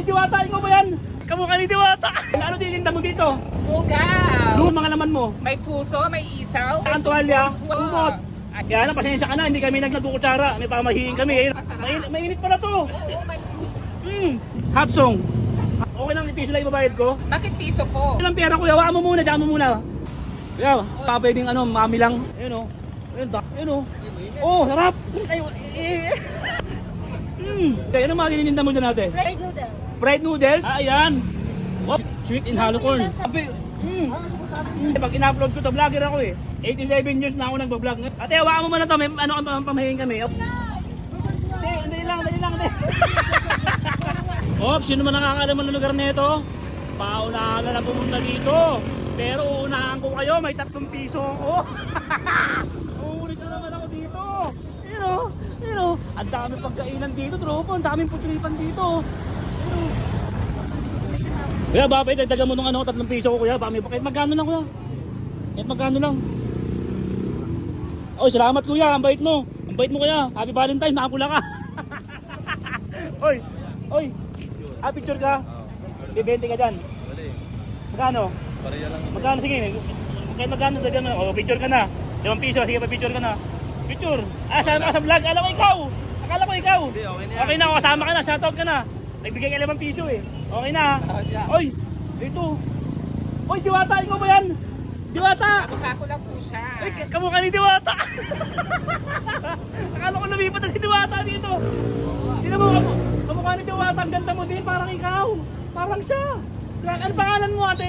Oy, diwata, ikaw ba yan? Kamukha ni diwata. Ano titinda mo dito? Bugaw. Doon mga laman mo. May puso, may isaw. Ang tuwalya, Tuwa. kumot. Kaya na, pasensya ka na, hindi kami nagnagukutsara. May pamahiin kami. Eh. May, mainit pala to. Oh, may... Hmm, hot song. Okay lang, piso lang ibabayad ko. Bakit piso po? Ilang pera kuya, hawakan mo muna, diyan mo muna. Kuya, pa pwedeng ano, mami lang. Ayun o. Ayun, da, ayun o. Oh, sarap. Ay, eh. Hmm. Kaya ano mga tinitinda mo dyan natin? Fried noodles. Fried noodles? Ah, ayan. Oh, sweet and hollow corn. Sabi, mm. Pag in-upload ko to, vlogger ako eh. 87 years na ako nagbablog. Ate, hawakan mo muna to. May ano ang pamahiin kami. Oh. Hindi, hindi lang, hindi lang. Ops, sino man nakakalaman ng lugar nito? Paunahan na lang pumunta dito. Pero uunahan ko kayo, may tatlong piso ako. Uulit na naman ako dito. You know, you know, ang dami pagkainan dito, tropa. Ang daming putripan dito. Kuya, bakit dagdagan mo nung ano, tatlong piso ko kuya? Baka may kahit magkano lang kuya? Kahit magkano lang? Oy, salamat kuya, ang bait mo. Ang bait mo kuya. Happy Valentine, nakapula ka. oy, oy. Ah, picture ka? Bibente ka dyan. Magkano? Magkano? Sige, kahit magkano dagdagan mo. Oh, picture ka na. Limang piso, sige, pa-picture ka na. Picture. Ah, sama ka sa vlog. Alam ko ikaw. Akala ko ikaw. Okay na, kasama ka na, shoutout ka na. Nagbigay ka limang piso eh. Okay na. Oy, ito. Oy, diwata, ikaw ba yan? Diwata! Mukha ko lang po siya. Ay, kamukha ni Diwata! Akala ko lumipat na si Diwata dito. Tingnan mo, kamu kamukha ni Diwata. Ang ganda mo din, parang ikaw. Parang siya. Ano pangalan mo ate?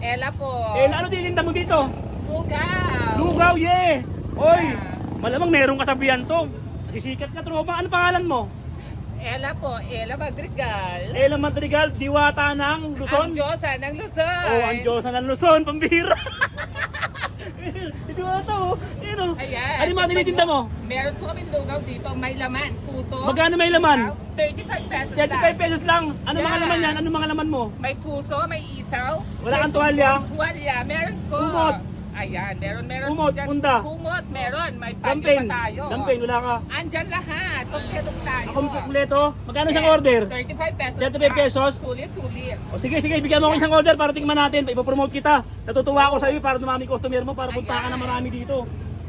Ella po. Eh, ano titinda mo dito? Bugaw. Lugaw, ye! Oy! Malamang meron kasabihan to. Sisikat ka, tropa. Ano pangalan mo? Ella po. Ella Madrigal. Ella Madrigal, Diwata ng Luzon. Ang Diyosa ng Luzon. Oh, ang Diyosa ng Luzon, pambira. Diwata, oh. Yun, oh. Ayan. Ano yung mga tinitinda mo? Meron po kami lugaw dito. May laman. Puso. Magkano may laman? Isaw, 35 pesos 35 lang. pesos lang. Ano mga Yeah. laman yan? Ano mga laman mo? May puso, may isaw. Wala kang tuwalya? Tuwalya. Meron po. Kumot. Ayan. Meron, meron. Kumot, punda. Kumot. Meron. May Dampin. pa tayo. Dampin, wala ka. Andyan lahat. Kompleto tayo. Ako kumpleto. Magkano isang Yes, order? 35 pesos. 35 lang. pesos? Sulit, sulit. O sige, sige, bigyan mo ako isang order para tingnan natin. Ipopromote kita. Natutuwa ako sa iyo para dumami customer mo para punta ka na marami dito.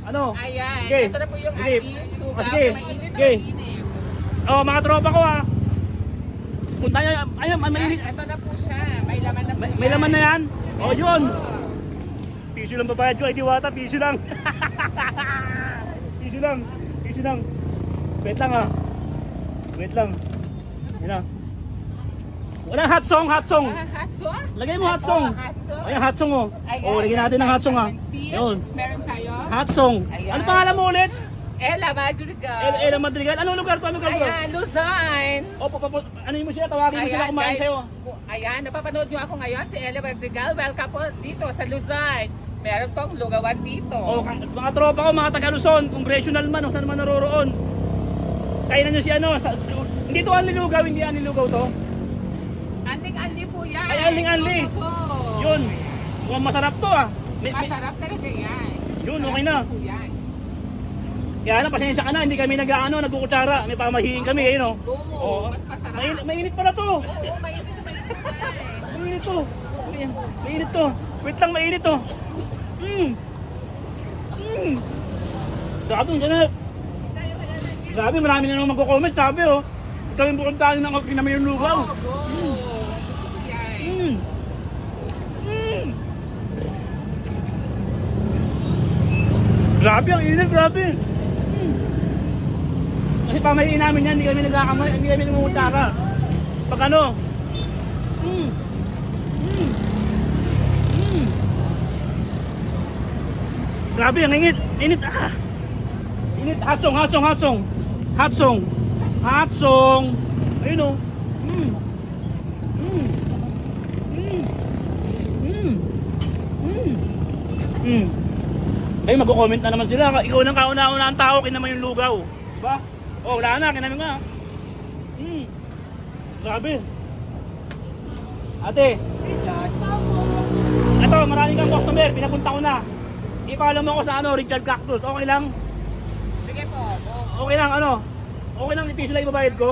Ano? Ayan. Sige. Ito na po yung Sige. ating lugaw. sige. Mainit na Sige. mainit. Oh, mga tropa ko ha. Punta may, Ayan, mainit. Ito na po siya. May laman na po may, may laman na yan. O, Yes yun. po. Piso lang babayad ko. Ay, diwata. Piso lang. piso lang. Piso lang. Wait lang ha. Wait lang. Yan na. Walang hot song, hot song. Ah, hot song? Lagay mo hot song. Oh, hot song. Ayan, hot song oh. Ayan. Oh, lagyan natin ng hot song ha. Yun. Meron tayo. Hot song. Ayan. Ano pangalan mo ulit? Ella Madrigal. El Ela Madrigal. Anong lugar to? Anong lugar to? Ayan, Luzon. O, papapo, ano mo siya? Tawagin mo sila kumain sa'yo. Ayan, napapanood nyo ako ngayon, si Ella Madrigal. Welcome po dito sa Luzon. Meron pong lugawan dito. O, ka- mga tropa ko, mga taga Luzon, congressional man, o saan man naroroon. Kainan nyo si ano, sa, hindi to anlilugaw, hindi anlilugaw to. Anting-anli po yan. Ay, po. Yun, mukhang masarap to ah. May, may, Masarap talaga yan. Yun, okay na. Yan. kaya na, pasensya ka na, hindi kami nag-ano, nagkukutsara. May pamahiin kami, ayun o. Go. Oo. Mas masarap. Mainit, mainit pala to. Oo, mainit mainit yan. Mainit to. Mainit to. Wait lang, mainit to. Mm. Mm. Grabe, ang ganap. Grabe, marami na naman magko-comment. Sabi, oh. Ito yung bukod tayo ng kinamay yung lugaw. Go. Gusto ko yan. Mm. Mm. Grabe, ang init, grabe. Mm. Kasi pamahiin namin yan, hindi kami nagkakamay, hindi kami namumutaka. Pag ano, mm. Mm. Mm. Grabe, ang init, init, ah. Init, hot song, hot song, hot song. Hot song. Hot song. Ayun o. Mm. Mm. Mm. Mm. Mm. Mm. Ay, magko-comment na naman sila. Ikaw nang kauna-una ang tao, kinaman yung lugaw. Diba? Oh, wala na, kinaman nga. Mm. Grabe. Ate. Ito, maraming kang customer, pinapunta ko na. I-follow mo ako sa ano, Richard Cactus. Okay lang? Sige po. Okay lang, ano? Okay lang, piso lang ibabayad ko?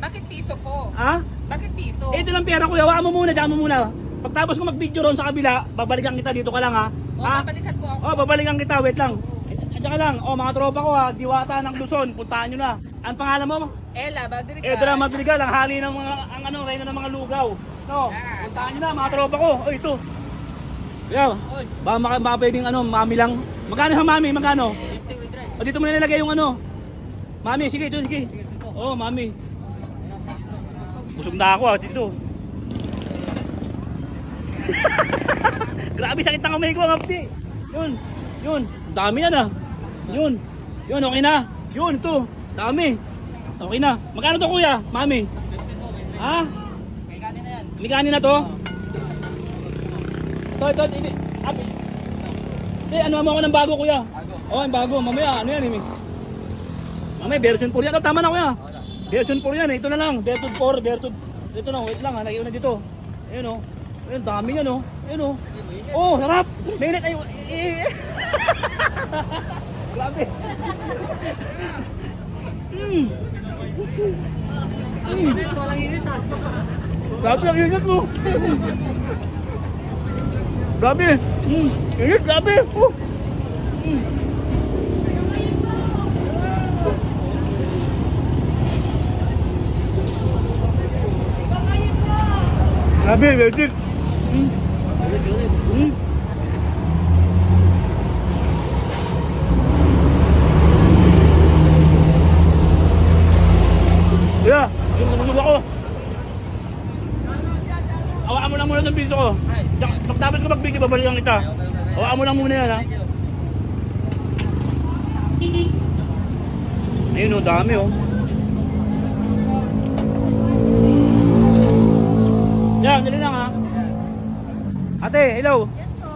Bakit piso po? Ha? Bakit piso? Eh, ito lang pera kuya, hawakan mo muna, diyan mo muna. Pagtapos ko mag-video ron sa kabila, babalikan kita dito ka lang ha. O, Ha? babalikan mo ako. Oh, babalikan kita, wait lang. Eh, Diyan ka lang. Oh, mga tropa ko ha, Diwata ng Luzon, puntahan nyo na. Ang pangalan mo? Ella, Madrigal. Eh, Dra Madrigal, ang hali ng mga, ang ano, reyna ng mga lugaw. No, puntahan nyo na, mga tropa ko. Oh, ito. Yeah. Baka, baka, baka pwedeng ano, mami lang. Magkano sa mami? Magkano? O, dito mo na nilagay yung ano. Mami, sige, ito, sige. Oh, mami. Busog na ako ah, dito. Grabe, sakit ng kamay ko, ang hapdi. Yun, yun. Dami yan ah. Yun. Yun, okay na. Yun, ito. Dami. Okay na. Magkano to kuya? Mami? Ha? May kanin na to? Ito, ito, ito. Abi. Hindi, ano mo ako ng bago kuya? Oo, oh, yung bago. Mamaya, ano yan, Imi? Mamaya, version 4 yan. Oh, tama na kuya. Version 4 yan. eh. Ito na lang. Version 4, version... Ito na, wait lang ha. Naiwan na dito. Ayun o. Ayun, dami yan o. Ayun o. Oh, sarap. Mainit. Ay, eh. Grabe. Mm. Mm. Grabe ang init mo. Grabe. Mm. Init, grabe. Oh. Mm. Grabe, legit. Mm. Mm. Yeah, yung ako. Hawakan mo lang muna ng piso ko. Pag tapos ko magbigay, babalikan kita. Hawakan mo lang muna yan, ha? Ayun, oh, dami, oh. Yan, dali lang, ha? Ate, hello. Yes po.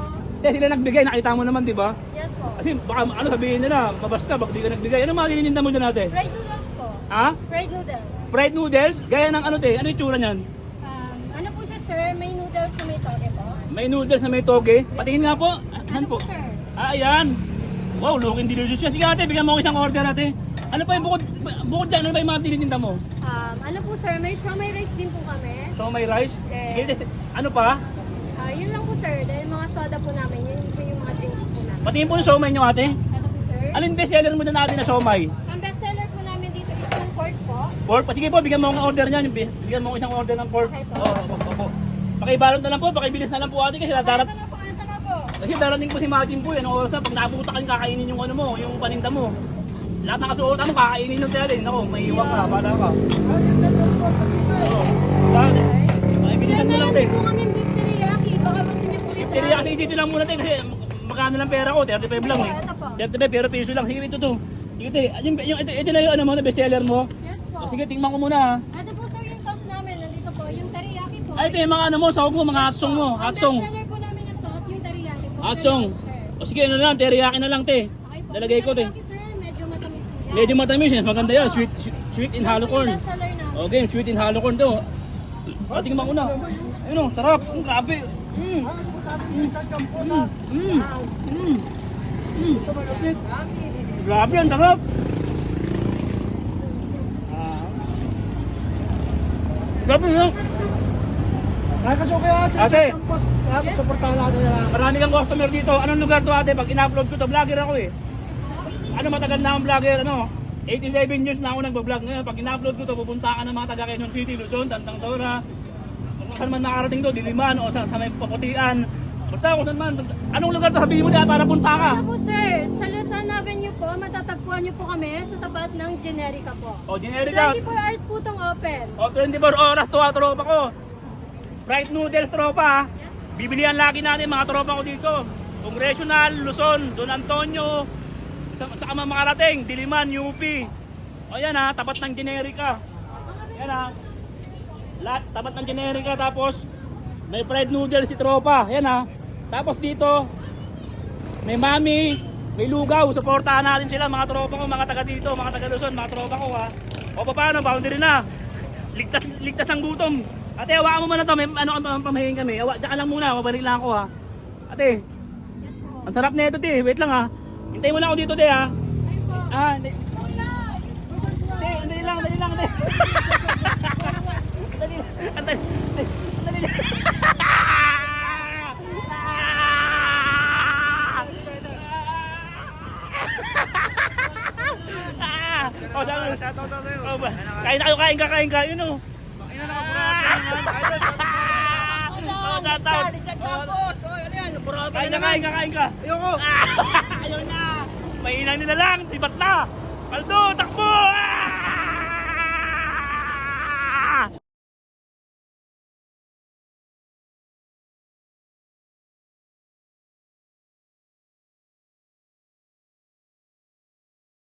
Ate, sila nagbigay, nakita mo naman, di ba? Yes po. Kasi baka ano sabihin nila, mabasta, baka di ka nagbigay. Ano mga tinitinda mo dyan, ate? Fried noodles po. Ha? Fried noodles. Fried noodles? Gaya ng ano, te? Ano yung tsura niyan? Um, ano po siya sir? May noodles na may toge po. May noodles na may toge. Patingin nga po. Ano po? Ah, ayan. Wow, looking delicious yan. Sige ate, bigyan mo ako isang order ate. Ano pa yung bukod, bukod dyan, ano pa yung mga tinitinda mo? Um, ano po sir? May siomay rice din po kami. So may rice? Sige, ano pa? Ah, yun lang po sir. Dahil mga soda po namin. Yun po yung mga drinks po namin. Patingin po yung somay nyo ate. Ano po sir? Yung best seller mo na natin na somay? Ang best seller po namin dito is yung pork po. Pork? Sige po, bigyan mo ako ng order niyan. Bi- Bigyan mo ako isang order ng pork. Okay po. Oo, oh. Pakibalot na lang po, pakibilis na lang po ate kasi darat, Ito na po, ito na po. Kasi darating po si Majin po, anong oras na, pag nabuta ka, kakainin yung ano mo, yung paninda mo. Lahat ng kasuotan mo, kakainin yung tele. Nako, may iwan ka, bala ka. Oo. Sir, Pakibilisan mo lang, meron din po kami beef teriyaki. Baka gusto niyo po i-try. Tiriya kasi dito lang muna, te, kasi magkano lang pera ko, 35 lang eh. Ito po. 35 pero piso lang. Sige, ito to. Sige, te, yung, yung, ito, ito na yung ano mo, na bestseller mo. Yes po. Sige, tingnan ko muna ha. Ito po sir yung sauce namin. Nandito po. Yung teriyaki po. Ay, ito yung mga ano mo, sahog mo, mga hatsong mo, Ang hatsong. bestseller po namin na sauce, yung teriyaki po. Very O sige, ano na lang, teriyaki na lang, te. Okay po. Lalagay ko, te. Teriyaki, sir, medyo matamis po yan. Medyo matamis, eh. maganda yan, sweet, sweet in hollow corn. Na. Okay, sweet in hollow corn to. Ating mga una. Ayun o, sarap. Ang grabe. Mm. Mm. Mm. Mm. Mm. Grabe, ang sarap. Ah. Grabe yun. Nakasok kaya sa Ate. campus. Dapat suportahan natin nila. Marami kang customer dito. Anong lugar to ate? Pag in-upload ko to, vlogger ako eh. Ano matagal na akong vlogger, ano? 87 years na ako nagbablog ngayon. Pag in-upload ko to, pupunta ka ng mga taga Quezon City, Luzon, Tantang Sora. Kung saan man nakarating to, Diliman o sa, sa may paputian. Basta kung saan man. Anong lugar to? Sabihin mo na para punta ka. Ano po sir, sa Luzon Avenue po, matatagpuan niyo po kami sa tapat ng Generica po. O, generica. 24 hours po itong open. O, 24 oras to, ah, tropa ko. Fried noodles, tropa. ah. Bibilihan lagi natin mga tropa ko dito. Congressional, Luzon, Don Antonio, sa, sa mga makarating, Diliman, UP. O yan ha, tapat ng generica. Yan ha. Lahat, tapat ng generica. Tapos, may fried noodles si tropa. Yan ha. Tapos dito, may mami, may lugaw. Suportahan natin sila mga tropa ko, mga taga dito, mga taga Luzon, mga tropa ko ha. O paano, boundary na. Ligtas, ligtas ang gutom. Ate, hawakan mo muna to. May ano ang pamahiin kami. Hawa, tsaka lang muna, mabalik lang ako ha. Ate, Yes po. ang sarap na ito, te. Wait lang ha. Hintayin mo lang ako dito, te ha. Ayun po. Ah, hindi. Kuya, Te, andali lang, andali lang, te. dali. Ang dali. Ang dali. Ah! Oh, sa'yo. Oh? Kain na kayo, kain ka, kain ka. Yun oh. Ina na, burado naman. Idol, shoutout Oh, shoutout. Oh, Kain ka. Ayoko. Ah! Ayaw na! Mainang nila lang, tibat na! Paldo, takbo! Ah!